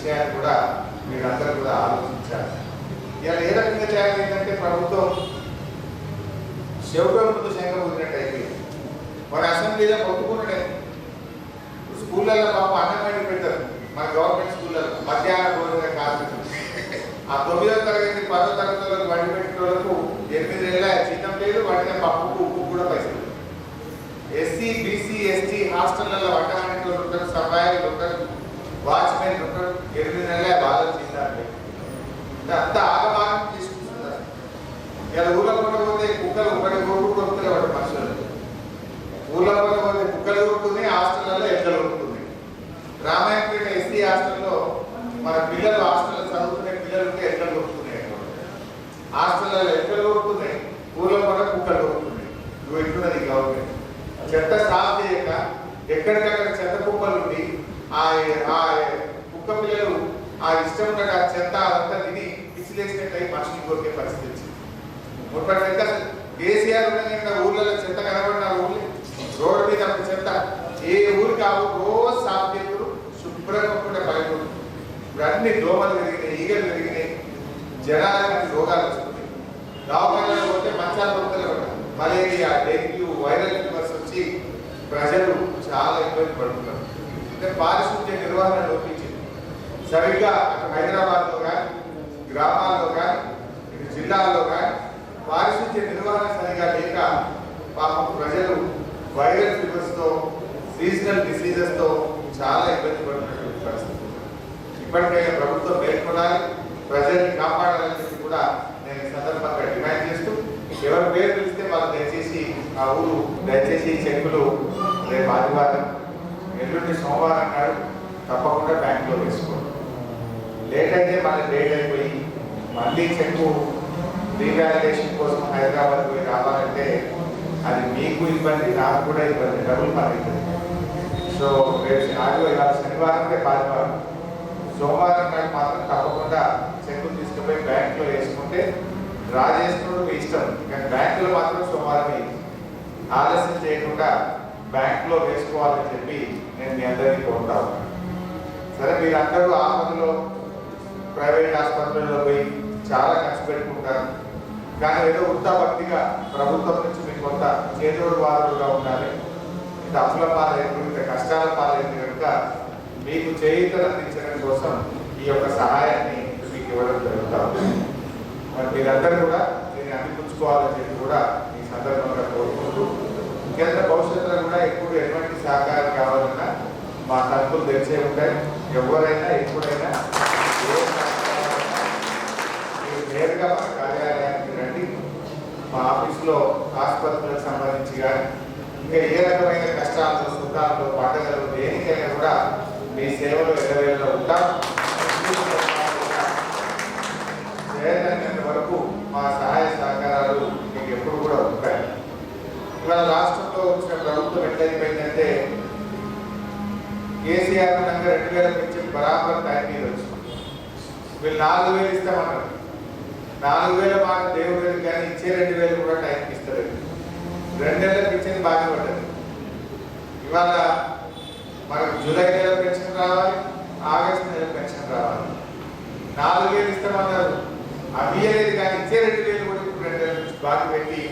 విషయాన్ని కూడా మీరు అందరూ కూడా ఆలోచించాలి. ఇలా ఏ రకంగా చేయాలి ఏంటంటే ప్రభుత్వం శివకం ముందు శంఖం వదిలినట్టు మన అసెంబ్లీలో ఒప్పుకున్నాడే స్కూళ్ళల్లో పాప అన్నం వండి పెడతారు. మన గవర్నమెంట్ స్కూళ్ళల్లో. మధ్యాహ్న భోజనం కాదు ఆ తొమ్మిదో తరగతి పదో తరగతిలో వండి పెట్టిన వాళ్ళకు ఎనిమిది నెలల చిన్నం లేదు వండిన పప్పుకు ఉప్పు కూడా పైసలు ఎస్సీ బీసీ ఎస్టీ హాస్టళ్ళలో వంట వంటి ఉంటారు సఫాయిలు ఉంటారు వాచ్మెన్ ఉంటారు. ఎనిమిది నెలల బాధ చెందాలి అంత ఆగమాగం తీసుకుంటున్నారు ఇలా ఊళ్ళో కూడా కుక్కలు ఒకటి కొడుకు కొడుకులే వాడు మనుషులు. ఊళ్ళో కూడా కుక్కలు కొడుతుంది హాస్టల్లో ఎద్దలు కొడుతుంది రామాయణ ఎస్సీ హాస్టల్లో మన పిల్లలు హాస్టల్ చదువుకునే పిల్లలు ఉంటే ఎద్దలు కొడుతున్నాయి హాస్టల్లో ఎద్దలు కొడుతున్నాయి ఊళ్ళో కూడా కుక్కలు కొడుతున్నాయి నువ్వు ఎట్లున్నది గవర్నమెంట్ చెత్త సాఫ్ చేయక ఎక్కడికక్కడ చెత్త కుప్పలు ఉండి ఆ ఆ కుక్క పిల్లలు ఆ ఇష్టం ఉన్న చెత్త అదంతా తిని విసిలేసినట్టు మనుషులు కోరికే పరిస్థితి వచ్చింది. ముప్పటి కేసీఆర్ ఉన్న ఊర్లలో చెత్త కనబడిన ఊర్లు. రోడ్డు మీద ఒక చెత్త ఏ ఊరు కావు రోజు సాఫ్ చేతులు శుభ్రంగా కూడా ఇప్పుడు అన్ని దోమలు పెరిగినాయి ఈగలు పెరిగినాయి జనాలకి రోగాలు వస్తున్నాయి. దవాఖానాలు పోతే మంచాల దొరుకుతలే మలేరియా డెంగ్యూ వైరల్ ఫీవర్స్ వచ్చి ప్రజలు చాలా ఇబ్బంది పడుతున్నారు. అంటే పారిశుద్ధ్య నిర్వహణ లోపించి సరిగ్గా హైదరాబాద్లో కానీ గ్రామాల్లో కానీ ఇటు జిల్లాల్లో కానీ పారిశుద్ధ్య నిర్వహణ సరిగా లేక పాపం ప్రజలు వైరల్ ఫీవర్స్తో సీజనల్ డిసీజెస్తో చాలా ఇబ్బంది పడుతున్నటువంటి పరిస్థితి ఇప్పటికైనా ప్రభుత్వం మేల్కొనాలి ప్రజల్ని కాపాడాలని చెప్పి కూడా నేను ఈ సందర్భంగా డిమాండ్ చేస్తూ ఎవరి పేరు పిలిస్తే వాళ్ళు దయచేసి ఆ ఊరు దయచేసి చెక్కులు రేపు ఆదివారం ఎల్లుండి సోమవారం నాడు తప్పకుండా బ్యాంకులో వేసుకోండి లేట్ అయితే మళ్ళీ లేట్ అయిపోయి మళ్ళీ చెక్కు రీవాల్యుయేషన్ కోసం హైదరాబాద్ పోయి రావాలంటే అది మీకు ఇబ్బంది నాకు కూడా ఇబ్బంది డబుల్ పని అవుతుంది సో రేపు నాకు ఇవాళ శనివారం రేపు ఆదివారం సోమవారం నాకు మాత్రం తప్పకుండా చెక్కు తీసుకుపోయి బ్యాంకులో వేసుకుంటే డ్రా చేసుకోవడం మీ ఇష్టం. కానీ బ్యాంకులో మాత్రం సోమవారం ఆలస్యం చేయకుండా బ్యాంకులో వేసుకోవాలని చెప్పి నేను మీ అందరికీ కోరుతా సరే మీరందరూ ఆపదలో ప్రైవేట్ ఆసుపత్రుల్లో పోయి చాలా ఖర్చు పెట్టుకుంటారు. కానీ ఏదో ఉత్తాభక్తిగా ప్రభుత్వం నుంచి మీకు కొంత చేదోడు బాధలుగా ఉండాలి. ఇంత అప్పుల పాలైంది ఇంత కష్టాల పాలైంది కనుక మీకు చేయితలు అందించడం కోసం ఈ యొక్క సహాయాన్ని మీకు ఇవ్వడం జరుగుతా మరి మీరందరూ కూడా దీన్ని అందిపుచ్చుకోవాలని చెప్పి కూడా ఈ సందర్భంగా కోరుకుంటూ కేంద్ర భవిష్యత్తులో కూడా ఎప్పుడు ఎటువంటి సహకారం కావాలన్నా మా తలుపులు తెరిచే ఉంటాయి. ఎవరైనా ఎప్పుడైనా ఏ సహకారం మీరు నేరుగా మా కార్యాలయానికి రండి. మా ఆఫీస్లో ఆసుపత్రులకు సంబంధించి కానీ ఇంకా ఏ రకమైన కష్టాలు సుఖాలు పండుగలు దేనికైనా కూడా మీ సేవలు ఎల్లవేళలో ఉంటాం. చేయనంత వరకు మా సహాయ సహకారాలు మీకు ఎప్పుడు కూడా ఉంటాయి. ఇవాళ రాష్ట్రంలో వచ్చిన ప్రభుత్వం ఎట్లయిపోయిందంటే కేసీఆర్ రెండు వేల నుంచి బరాబర్ టైం మీద వచ్చింది. వీళ్ళు నాలుగు వేలు ఇస్తామన్నారు. నాలుగు వేల బాగా దేవుడు వేలు కానీ ఇచ్చే రెండు వేలు కూడా టైంకి ఇస్తలేదు రెండు నెలలకు ఇచ్చేది బాగా పడ్డది. ఇవాళ మనకు జూలై నెల పెన్షన్ రావాలి ఆగస్టు నెల పెన్షన్ రావాలి. నాలుగు వేలు ఇస్తామన్నారు అవి ఇయ్యలేదు కానీ ఇచ్చే రెండు వేలు కూడా ఇప్పుడు రెండు వేల నుంచి బాగా పెట్టి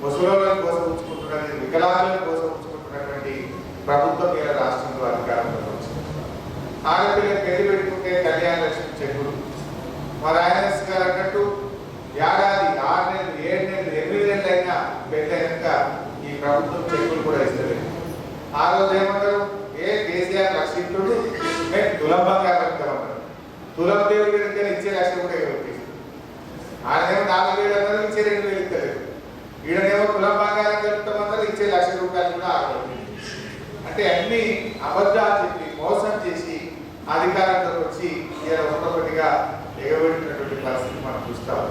ముసలోళ్ళని కోసం ఉంచుకుంటున్నది వికలాంగులను కోసం ఉంచుకుంటున్నటువంటి ప్రభుత్వం ఇలా రాష్ట్రంలో అధికారంలో వచ్చింది. ఆడపిల్లకి పెళ్ళి పెట్టుకుంటే కళ్యాణ లక్ష్మి చెప్పుడు మరి ఆయన గారు అన్నట్టు ఏడాది ఆరు నెలలు ఏడు నెలలు ఎనిమిది నెలలు అయినా పెళ్ళైనాక ఈ ప్రభుత్వం చెక్కులు కూడా ఇస్తలేదు ఆ రోజు ఏమంటారు? ఏ కేసీఆర్ లక్షించుడు మేము తులం బంగారం తులం దేవుడు అంటే ఇచ్చే లక్ష కూడా ఆయన ఏమో నాలుగు వేలు అన్నారు ఇచ్చే రెండు వేలు ఇస్తలేదు. ఈడనేమో తులం బంగారం కలుపుతామన్నారు ఇచ్చే లక్ష రూపాయలు కూడా ఆగలేదు అంటే అన్ని అబద్ధాలు చెప్పి మోసం చేసి అధికారంలోకి వచ్చి ఇలా ఒక్కొక్కటిగా ఎగబెట్టినటువంటి పరిస్థితి మనం చూస్తాం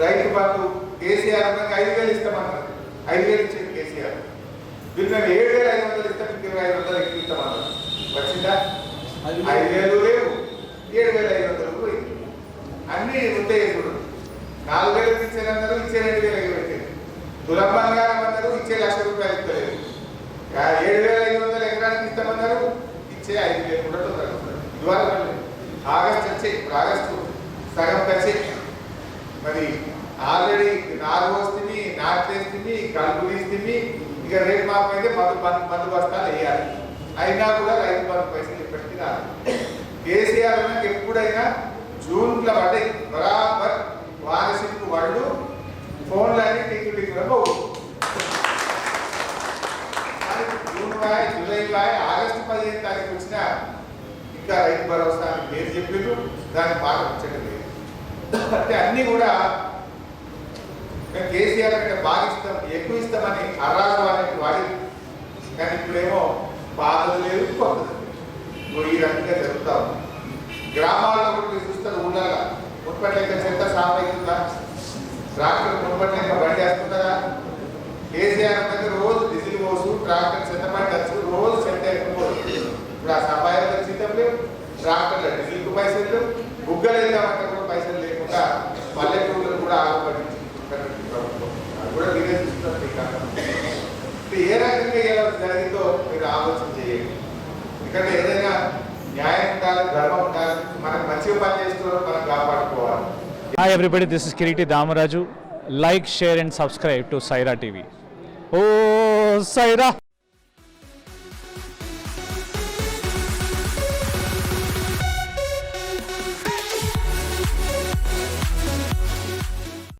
రైతు బంధు కేసీఆర్ అన్నాక ఐదు వేలు ఇస్తామన్నారు. ఐదు వేలు ఇచ్చేది కేసీఆర్. వీళ్ళు మేము ఏడు వేల వందలు ఇస్తాం ఇరవై ఐదు వందలు ఎక్కువ ఇస్తామన్నారు వచ్చిందా? ఐదు వేలు లేవు. ఏడు వేల ఐదు వందలు పోయింది అన్ని ఉంటాయి ఇప్పుడు. నాలుగు వేలు ఇచ్చారన్నారు ఇచ్చే రెండు వేలు ఎగబెట్టారు తులం బంగారం అన్నారు ఇచ్చే లక్ష రూపాయలు ఇస్తలేదు. ఏడు వేల ఐదు వందలు ఎకరానికి ఇస్తామన్నారు ఇచ్చే ఐదు వేలు కూడా ఇవాళ ఆగస్ట్ వచ్చే ఇప్పుడు ఆగస్టు సగం వచ్చే. మరి ఆల్రెడీ నారు వస్తుంది నాటు వేస్తుంది కలుపు తీస్తుంది ఇక రేపు మాకైతే అయితే మందు బస్తాలు వేయాలి. అయినా కూడా రైతు బంధు పైసలు ఇప్పటికీ రాదు. కేసీఆర్ నాకు ఎప్పుడైనా జూన్లో పడ్డాయి బరాబర్ వారసులకు వాళ్ళు ఫోన్లన్నీ టిక్కు టిక్కులో పోవు. జూన్ వాయ్ జూలై వాయ్ ఆగస్టు పదిహేను తారీఖు వచ్చిన ఇంకా రైతు భరోసా అని పేరు చెప్పిండ్రు దాని మాట వచ్చేది అంటే అన్నీ కూడా మేము కేసీఆర్ అంటే బాగా ఇస్తాం ఎక్కువ ఇస్తామని అర్రాజు అనేది వాడి కానీ ఇప్పుడేమో బాధలు లేదు కొత్తది ఈ రకంగా జరుగుతా ఉంది. గ్రామాల్లో కూడా చూస్తారు ఊళ్ళగా మున్పటి లెక్క చెత్త సాఫ్ అవుతుందా ట్రాక్టర్ మున్పటి లెక్క బండి వేస్తుందా కేసీఆర్ అంటే రోజు డిజిల్ పోసు ట్రాక్టర్ చెత్త బండి వచ్చు రోజు చెత్త ఎక్కుపోదు ఇప్పుడు ఆ సఫాయిలో జీతం లేవు ట్రాక్టర్లో డిజిల్కు పైసలు బుగ్గలు వెళ్దామంటే కూడా పైసలు లేకుండా పల్లెటూళ్ళు కూడా ఆగపడింది ప్రభుత్వం అది కూడా మీరే చూస్తున్నారు ఈ కారణం ఇది ఏ రకంగా ఇలా జరిగిందో మీరు ఆలోచన చేయండి ఎందుకంటే ఏదైనా న్యాయం ఉండాలి ధర్మం ఉండాలి మనకు మంచిగా పని చేస్తున్నారు మనం కాపాడుకోవాలి Hi everybody, this is Kiriti Damaraju. Like, share and subscribe to Saira TV. Oh, Saira!